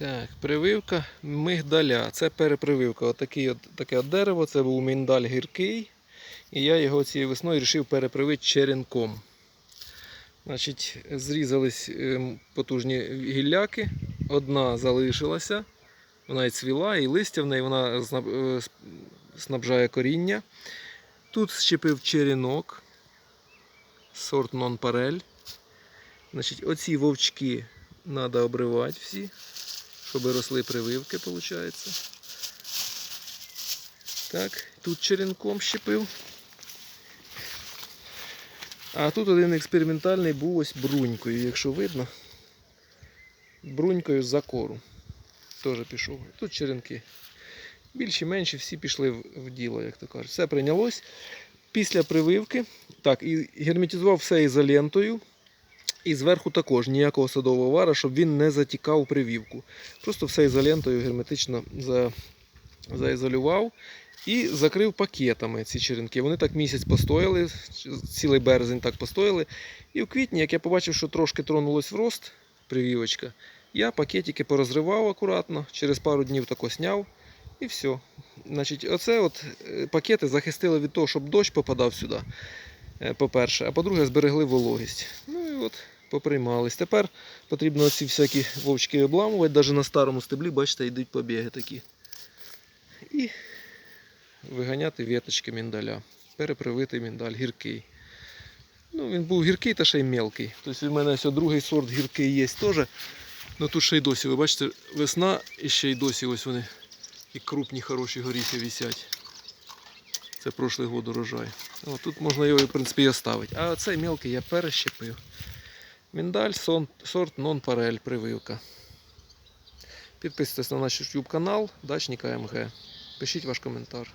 Так, прививка мигдаля. Це перепрививка. Отакий от, таке от дерево, це був міндаль гіркий. І я його цією весною вирішив перепривити черенком. Значить, зрізались ем, потужні гілляки. Одна залишилася. Вона і цвіла, і листя в неї вона е, снабжає коріння. Тут щепив черенок. Сорт нон-парель. Значить, оці вовчки треба обривати всі, щоб росли прививки, виходить. Так, тут черенком щепив. А тут один експериментальний був ось брунькою, якщо видно. Брунькою з закору. Теж пішов. Тут черенки. Більші, менші, всі пішли в діло, як то кажуть. Все прийнялось. Після прививки. Так, і герметизував все ізолентою. І зверху також ніякого садового вара, щоб він не затікав привівку. Просто все ізолентою герметично за, заізолював і закрив пакетами ці черенки. Вони так місяць постояли, цілий березень так постояли. І в квітні, як я побачив, що трошки тронулось в рост привівочка, я пакетики порозривав акуратно, через пару днів тако сняв і все. Значить, оце от е, пакети захистили від того, щоб дощ попадав сюди. е, По-перше, а по-друге, зберегли вологість. Ну і от поприймались. Тепер потрібно ці всякі вовчки обламувати, навіть на старому стеблі, бачите, йдуть побіги такі. І виганяти віточки міндаля. Перепривитий міндаль, гіркий. Ну, він був гіркий та ще й мелкий. Тобто в мене ось другий сорт гіркий є теж. Ну тут ще й досі, ви бачите, весна і ще й досі ось вони і крупні хороші горіхи висять. Це прошлий год урожай. О, тут можна його, в принципі, і оставити. А цей мелкий я перещепив. Міндаль, сорт нон-парель, прививка. Підписуйтесь на наш YouTube канал Дачника МГ. Пишіть ваш коментар.